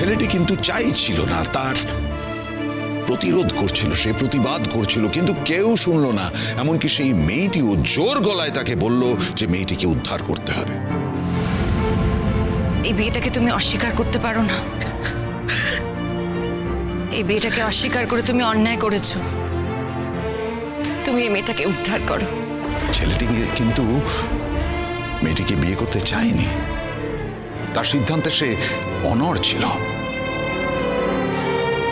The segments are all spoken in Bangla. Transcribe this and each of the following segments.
ছেলেটি কিন্তু চাইছিল না তার প্রতিরোধ করছিল সে প্রতিবাদ করছিল কিন্তু কেউ শুনলো না। এমনকি সেই মেয়েটিও জোর গলায় তাকে বলল যে মেয়েটিকে উদ্ধার করতে হবে। এই বিয়েটাকে তুমি অস্বীকার করতে পারো না। এই বিয়েটাকে অস্বীকার করে তুমি অন্যায় করেছ। তুমি এই মেয়েটাকে উদ্ধার করো। ছেলেটি কিন্তু মেয়েটিকে বিয়ে করতে চায়নি। তার সিদ্ধান্তে সে অনড় ছিল।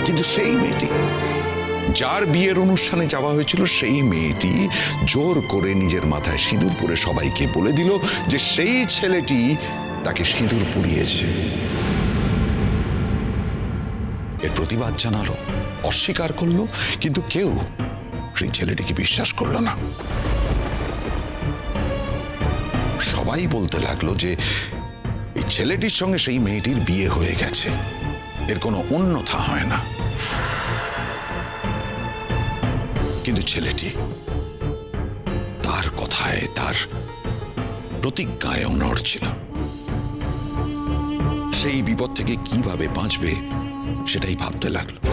কিন্তু সেই মেয়েটি, যার বিয়ের অনুষ্ঠানে যাওয়া হয়েছিল, সেই মেয়েটি জোর করে নিজের মাথায় সিঁদুর পরে সবাইকে বলে দিল যে সেই ছেলেটি তাকে সিঁদুর পুড়িয়েছে এর প্রতিবাদ জানালো, অস্বীকার করল, কিন্তু কেউ সেই ছেলেটিকে বিশ্বাস করল না। সবাই বলতে লাগল যে ছেলেটির সঙ্গে সেই মেয়েটির বিয়ে হয়ে গেছে। এর কোনো অন্যথা হয় না। কিন্তু ছেলেটি তার কথায় তার প্রতিজ্ঞায় অনড় ছিল। সেই বিপদ থেকে কীভাবে বাঁচবে সেটাই ভাবতে লাগল।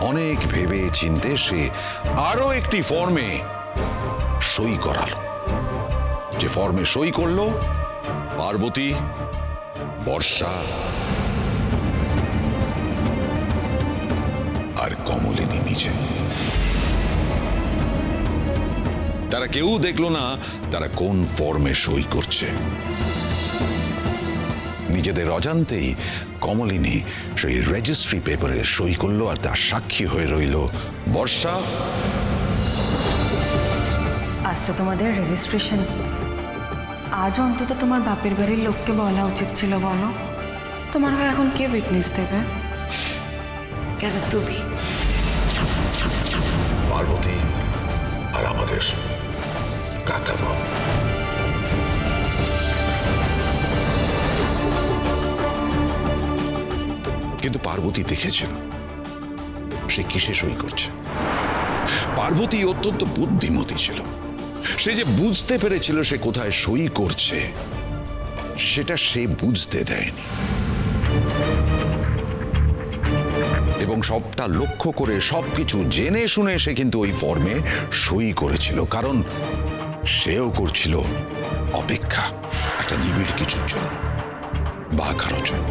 অনেক ভেবে চিনতে সে আরও একটি ফর্মে সই করালো। যে ফর্মে সই করল, পার্বতী, বর্ষা আর কমলিনী নিজে। তারা কেউ দেখল না তারা কোন ফর্মে সই করছে। নিজেদের অজান্তেই কমলিনী সেই রেজিস্ট্রি পেপারে সই করল আর তার সাক্ষী হয়ে রইল বর্ষা। আজ তো তোমাদের রেজিস্ট্রেশন আজ অন্তত তোমার বাপের বাড়ির লোককে বলা উচিত ছিল বলো। তোমার হয় এখন কে উইটনেস দেবে? কেন তুমি? পার্বতী আর আমাদের কাকা বাবু। কিন্তু পার্বতী দেখেছিল সে কিসে সই করছে। পার্বতী অত্যন্ত বুদ্ধিমতী ছিল। সে যে বুঝতে পেরেছিল সে কোথায় সই করছে, সেটা সে বুঝতে দেয়নি। এবং সবটা লক্ষ্য করে, সবকিছু জেনে শুনে সে কিন্তু ওই ফর্মে সই করেছিল। কারণ সেও করছিল অপেক্ষা, একটা নিবিড় কিছুর জন্য, বা কারোর জন্য।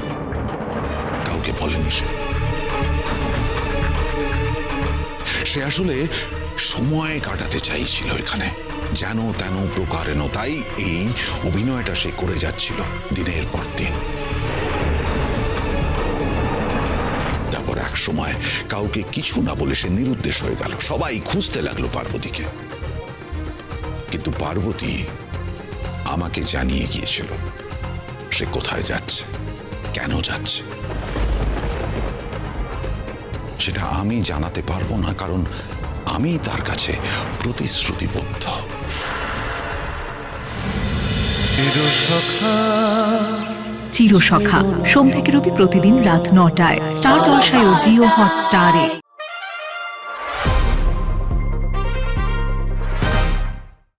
কাউকে বলেনি সে। সে আসলে সময় কাটাতে চাইছিল এখানে। যেন তেন প্রকারেণ তাই এই অভিনয়টা সে করে যাচ্ছিল দিনের পর দিন। তারপর এক সময় কাউকে কিছু না বলে সে নিরুদ্দেশ হয়ে গেল। সবাই খুঁজতে লাগল পার্বতীকে। কিন্তু পার্বতী আমাকে জানিয়ে গিয়েছিল, সে কোথায় যাচ্ছে, কেন যাচ্ছে। সেটা আমি জানাতে পারব না, কারণ আমি তার কাছে প্রতিশ্রুতিবদ্ধ। চিরসখা। সোম থেকে রবি প্রতিদিন রাত নটায়। স্টার জলসায় ও জিও হটস্টারে।